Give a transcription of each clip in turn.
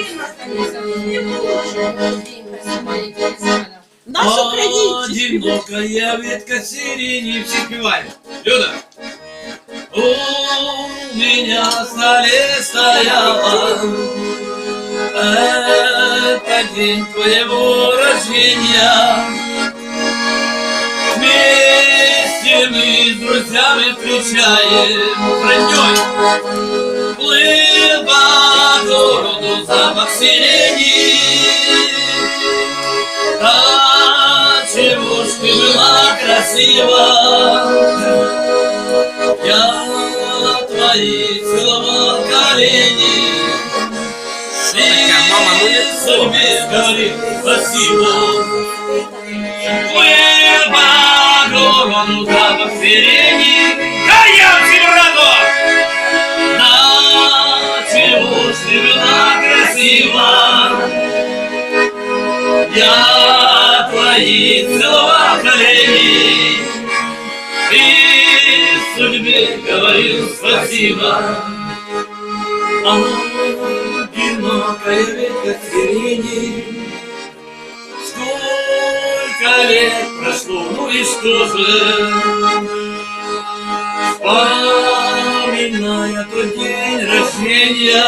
Сильно, конечно, не було, що Дінка маленький Саня. Наш український. Одинокая ветка сирени. Все спеваем. Люда. У меня на столе стояла Это день твоего рождения Вместе мы с друзьями встречаем Роднёй запах сирени А чего ж ты была красива Я твои целовал колени И судьбе спасибо по городу запах сирени красива. Я твои целовал колени И судьбе говорил спасибо. Одинокая ветка сирени Сколько лет прошло, ну и что же? Вспоминая тот день рождения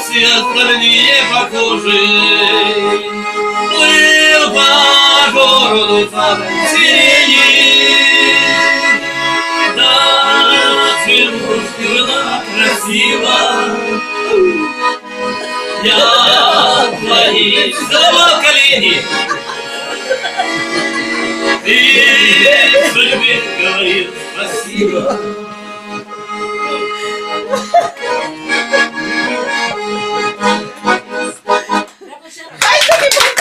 все остальные похожий. Плыл по городу запах сирени. Да, цветушки была красива. Я твои целовал колени. И судьбе говорил спасибо.